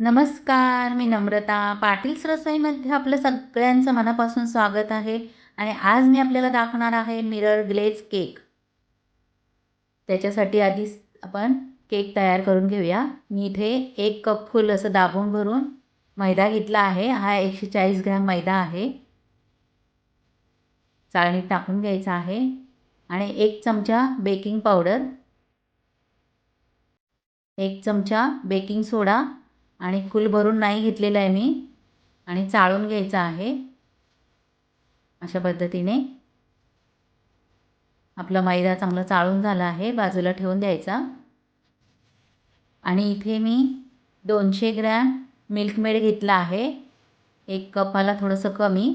नमस्कार मी नम्रता. पाटील्स रसोईमध्ये आपलं सगळ्यांचं मनापासून स्वागत आहे आणि आज मी आपल्याला दाखवणार आहे मिरर ग्लेज केक. त्याच्यासाठी आधीच आपण केक तयार करून घेऊया. मी इथे एक कप फुल असं दाबून भरून मैदा घेतला आहे. हा एकशे चाळीस ग्रॅम मैदा आहे. चाळणीत टाकून घ्यायचा आहे. आणि एक चमचा बेकिंग पावडर एक चमचा बेकिंग सोडा आणि फुल भरून नाही घेतलेलं आहे मी. आणि चाळून घ्यायचं आहे. अशा पद्धतीने आपला मैदा चांगला चाळून झाला आहे. बाजूला ठेवून द्यायचा. आणि इथे मी दोनशे ग्रॅम मिल्कमेड घेतला आहे. एक कपाला थोडंसं कमी.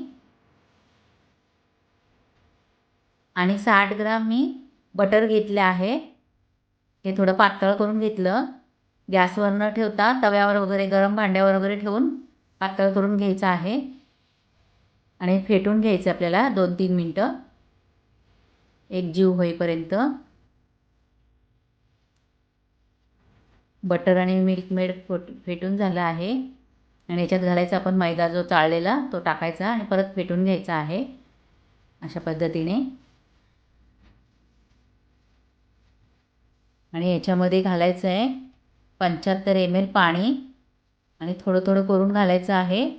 आणि साठ ग्राम मी बटर घेतले आहे. हे थोडं पातळ करून घेतलं. गॅसवर न ठेवता तव्यावर वगैरे गरम भांड्यावर वगैरे ठेवून पातळ करून घ्यायचं आहे. आणि फेटून घ्यायचं आपल्याला दोन तीन मिनटं. एक जीव होईपर्यंत. बटर आणि मिल्क मेड फोट फेटून झालं आहे. आणि याच्यात घालायचा आपण मैदा जो चाळलेला तो टाकायचा आणि परत फेटून घ्यायचा आहे. अशा पद्धतीने. आणि याच्यामध्ये घालायचं आहे पंच्याहत्तर एम एल पाणी आणि थोडं थोडं करून घालायचं आहे.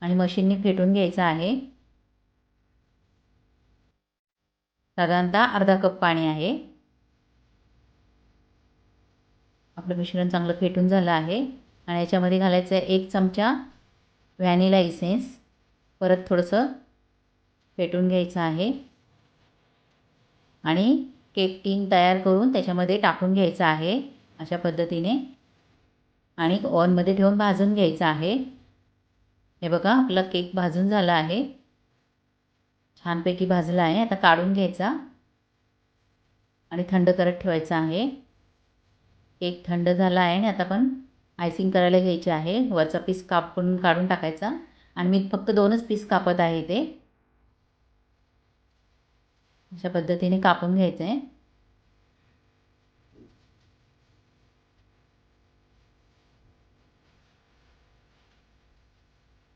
आणि मशीनने फेटून घ्यायचं आहे. साधारणतः अर्धा कप पाणी आहे. आपलं मिश्रण चांगलं फेटून झालं आहे. आणि याच्यामध्ये घालायचं आहे एक चमचा व्हॅनिला इसेन्स परत थोडंसं फेटून घ्यायचं आहे. आणि केक टिंग तयार करून त्याच्यामध्ये टाकून घ्यायचं आहे. अशा पद्धतीने आणि ऑनमध्ये ठेवून भाजून घ्यायचं आहे. हे बघा आपला केक भाजून झाला आहे. छानपैकी भाजला आहे. आता काढून घ्यायचा आणि थंड करत ठेवायचा आहे. केक थंड झाला आहे आणि आता आपण आयसिंग करायला घ्यायचे आहे. वरचा पीस कापून काढून टाकायचा आणि मी फक्त दोनच पीस कापत आहे ते अशा पद्धतीने कापून घ्यायचं. आहे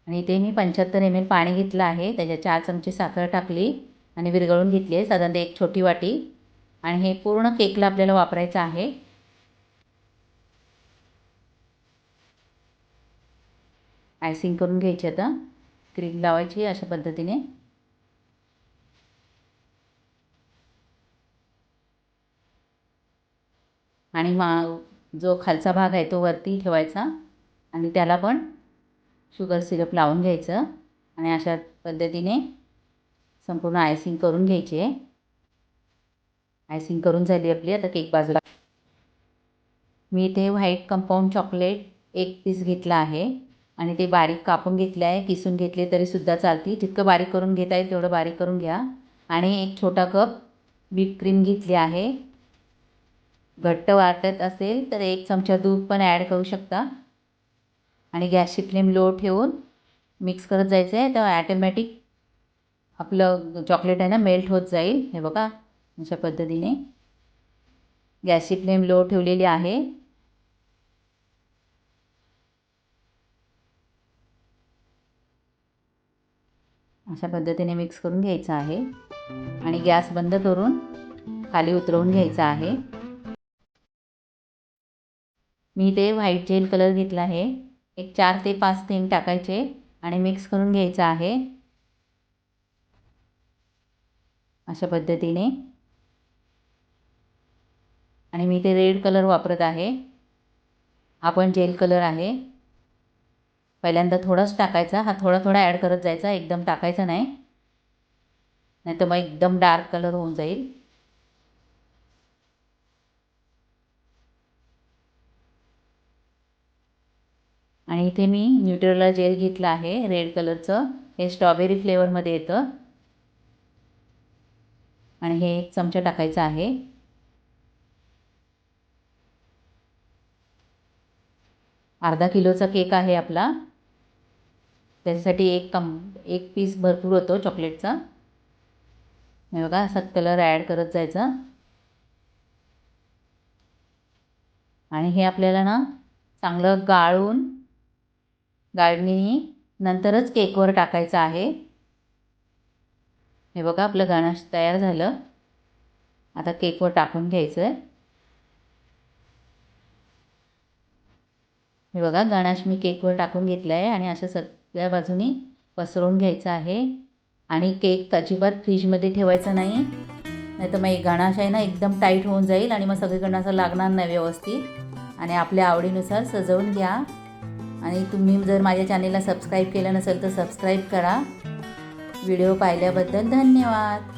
आणि ते मी पंच्याहत्तर एम एल पाणी घेतलं आहे. त्याच्यात चार चमचे साखर टाकली आणि विरघळून घेतली आहे. साधारणतः एक छोटी वाटी. आणि हे पूर्ण केकला आपल्याला वापरायचं आहे. आयसिंग करून घ्यायची आता. क्रीम लावायची अशा पद्धतीने. आणि मा जो खालचा भाग आहे तो वरती ठेवायचा. आणि त्याला पण शुगर सिरप लावून घ्यायचं आणि अशा पद्धतीने संपूर्ण आयसिंग करून घ्यायची. आहे आयसिंग करून झाली आपली आता केक बाजूला. मी इथे व्हाईट कंपाऊंड चॉकलेट एक पीस घेतला आहे आणि ते बारीक कापून घेतले आहे किसून घेतले तरीसुद्धा चालतील. जितकं बारीक करून घेता येईल तेवढं बारीक करून घ्या. आणि एक छोटा कप व्हीप क्रीम घेतली आहे. घट्ट वाटत असेल तर एक चमचा दूध पण ॲड करू शकता. आणि गॅसची फ्लेम लो ठेवून मिक्स करत जायचं आहे. तर ॲटोमॅटिक आपलं चॉकलेट आहे ना मेल्ट होत जाईल. हे बघा अशा पद्धतीने. गॅसची फ्लेम लो ठेवलेली आहे. अशा पद्धतीने मिक्स करून घ्यायचं आहे. आणि गॅस बंद करून खाली उतरवून घ्यायचं आहे. मी ते व्हाईट जेल कलर घेतला आहे. एक चार ते पाच थेंब टाकायचे आणि मिक्स करून घ्यायचं आहे. अशा पद्धतीने. आणि मी ते रेड कलर वापरत आहे. हा पण जेल कलर आहे. पहिल्यांदा थोडाच टाकायचा. हा थोडा थोडा ॲड करत जायचा. एकदम टाकायचा नाही. नाही तर मग एकदम डार्क कलर होऊन जाईल. आणि इथे मी न्यूट्रेला जेल घेतलं आहे रेड कलरचं. हे स्ट्रॉबेरी फ्लेवरमध्ये येतं. आणि हे एक चमचा टाकायचं आहे. अर्धा किलोचा केक आहे आपला. त्याच्यासाठी एक कम एक पीस भरपूर होतो चॉकलेटचा. हे बघा असा कलर ॲड करत जायचा. आणि हे आपल्याला ना चांगलं गाळून गाळणी नंतरच केकवर टाकायचं आहे. हे बघा आपलं गणाश तयार झालं. आता केकवर टाकून घ्यायचं आहे हे बघा गणाश मी केकवर टाकून घेतला आहे आणि असं सगळ्या बाजूनी पसरवून घ्यायचं आहे. आणि केक अजिबात फ्रीजमध्ये ठेवायचा नाही. नाही तर मग एक गणाश आहे ना एकदम टाईट होऊन जाईल आणि मग सगळीकडनं असं लागणार नाही व्यवस्थित. आणि आपल्या आवडीनुसार सजवून घ्या. आणि तुम्ही जर माझ्या चॅनेलला सबस्क्राईब केलं नसेल तर सबस्क्राईब करा. व्हिडिओ पाहिल्याबद्दल धन्यवाद.